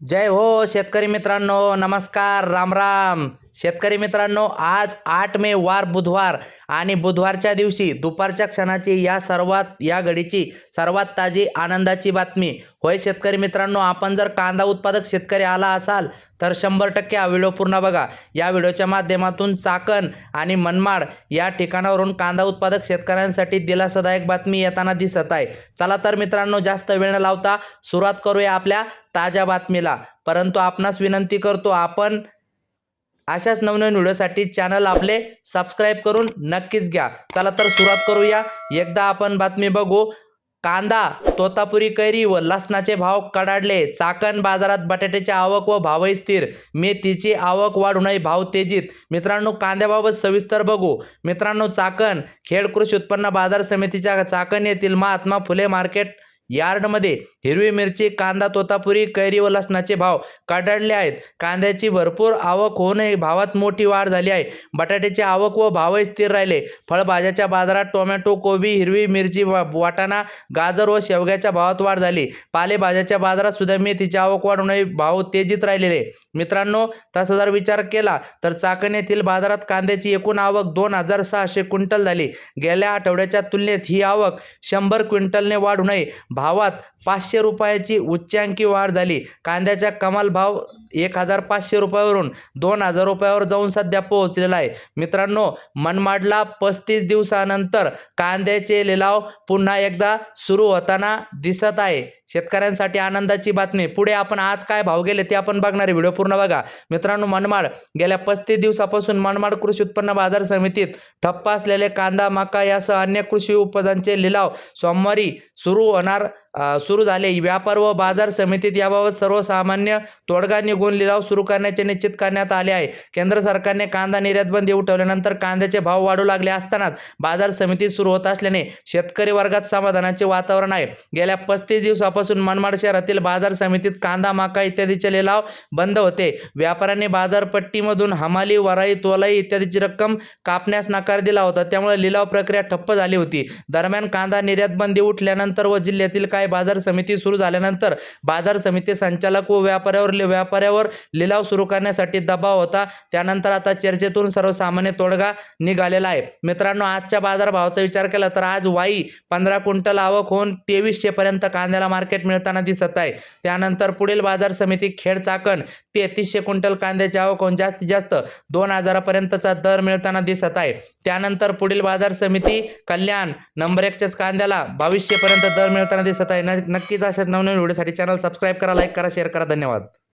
जय हो शेतकरी मित्रांनो नमस्कार राम राम. शेतकरी मित्रांनो आज आठ मे वार बुधवार आणि बुधवारच्या दिवशी दुपारच्या क्षणाची या सर्वात या घडीची सर्वात ताजी आनंदाची बातमी. होय शेतकरी मित्रांनो आपण जर कांदा उत्पादक शेतकरी आला असाल तर शंभर टक्के हा व्हिडिओ पूर्ण बघा. या व्हिडिओच्या माध्यमातून चाकण आणि मनमाड या ठिकाणावरून कांदा उत्पादक शेतकऱ्यांसाठी दिलासादायक बातमी येताना दिसत आहे. चला तर मित्रांनो जास्त वेळ न लावता सुरुवात करूया आपल्या ताज्या बातमीला. परंतु आपणास विनंती करतो आपण अशाच नवनवीन व्हिडिओसाठी चॅनल आपले सबस्क्राईब करून नक्कीच घ्या. चला तर सुरुवात करूया. एकदा आपण बातमी बघू. कांदा तोतापुरी कैरी व लसणाचे भाव कडाडले. चाकण बाजारात बटाट्याची आवक व भावही स्थिर. मेथीची आवक वाढूनही भाव तेजीत. मित्रांनो कांद्याबाबत सविस्तर बघू. मित्रांनो चाकण खेड कृषी उत्पन्न बाजार समितीच्या चाकण येथील महात्मा फुले मार्केट यार्डमध्ये हिरवी मिरची कांदा तोतापुरी कैरी व लसणाचे भाव कडाडले आहेत. कांद्याची भरपूर आवक होऊनही भावात मोठी वाढ झाली आहे. बटाट्याची आवक व भावही स्थिर राहिले. फळभाज्याच्या बाजारात टोमॅटो कोबी हिरवी मिरची वा- वाटाणा गाजर व शेवग्याच्या भावात वाढ झाली. पालेभाज्याच्या बाजारात सुद्धा मेथीची आवक वाढूनही भाव तेजीत राहिलेले. मित्रांनो तसा जर विचार केला तर चाकण येथील बाजारात कांद्याची एकूण आवक दोन हजार सहाशे क्विंटल झाली. गेल्या आठवड्याच्या तुलनेत ही आवक शंभर क्विंटलने वाढूनही भावात पाचशे रुपयाची उच्चांकी वाढ झाली. कांद्याचा कमाल भाव एक हजार पाचशे रुपयावरून दोन हजार रुपयावर जाऊन सध्या पोहोचलेला आहे. मित्रांनो मनमाडला पस्तीस दिवसानंतर कांद्याचे लिलाव पुन्हा एकदा सुरू होताना दिसत आहे. शेतकऱ्यांसाठी आनंदाची बातमी. पुढे आपण आज काय भाव गेले ते आपण बघणार आहे. व्हिडिओ पूर्ण बघा. मित्रांनो मनमाड. गेल्या पस्तीस दिवसापासून मनमाड कृषी उत्पन्न बाजार समितीत ठप्प असलेले कांदा मका यासह अन्य कृषी उत्पादनांचे लिलाव सोमवारी सुरू होणार सुरू झाले. व्यापार व बाजार समितीत याबाबत सर्वसामान्य तोडगा निघून लिलाव सुरू करण्याचे निश्चित करण्यात आले आहे. केंद्र सरकारने कांदा निर्यात बंदी उठवल्यानंतर कांद्याचे भाव वाढू लागले असतानाच बाजार समिती सुरू होत असल्याने शेतकरी वर्गात समाधानाचे वातावरण आहे. गेल्या पस्तीस दिवसापासून मनमाड शहरातील बाजार समितीत कांदा माका इत्यादीचे लिलाव बंद होते. व्यापाऱ्यांनी बाजारपट्टीमधून हमाली वराई तोलाई इत्यादीची रक्कम कापण्यास नकार दिला होता. त्यामुळे लिलाव प्रक्रिया ठप्प झाली होती. दरम्यान कांदा निर्यात बंदी उठल्यानंतर व जिल्ह्यातील काही बाजार समिती सुरू झाल्यानंतर बाजार समिती संचालक व व्यापाऱ्यावर व्यापाऱ्यावर लिलाव सुरू करण्यासाठी दबाव होता. त्यानंतर आता चर्चेतून सर्वसामान्य तोडगा निघालेला आहे. मित्रांनो आजच्या बाजारभावाचा विचार केला तर आज वाई पंधरा क्विंटल आवक होऊन तेवीसशे पर्यंत कांद्याला मार्केट मिळताना दिसत आहे. त्यानंतर पुढील बाजार समिती खेड चाकण तेहतीसशे क्विंटल कांद्याची आवक होऊन जास्तीत जास्त दोन हजारापर्यंतचा दर मिळताना दिसत आहे. त्यानंतर पुढील बाजार समिती कल्याण नंबर एकच्याच कांद्याला बावीसशे पर्यंत दर मिळताना दिसत आहे न- नक्कीच अशा नवनवीन व्हिडिओसाठी चॅनल सबस्क्राईब करा लाईक करा शेअर करा. धन्यवाद.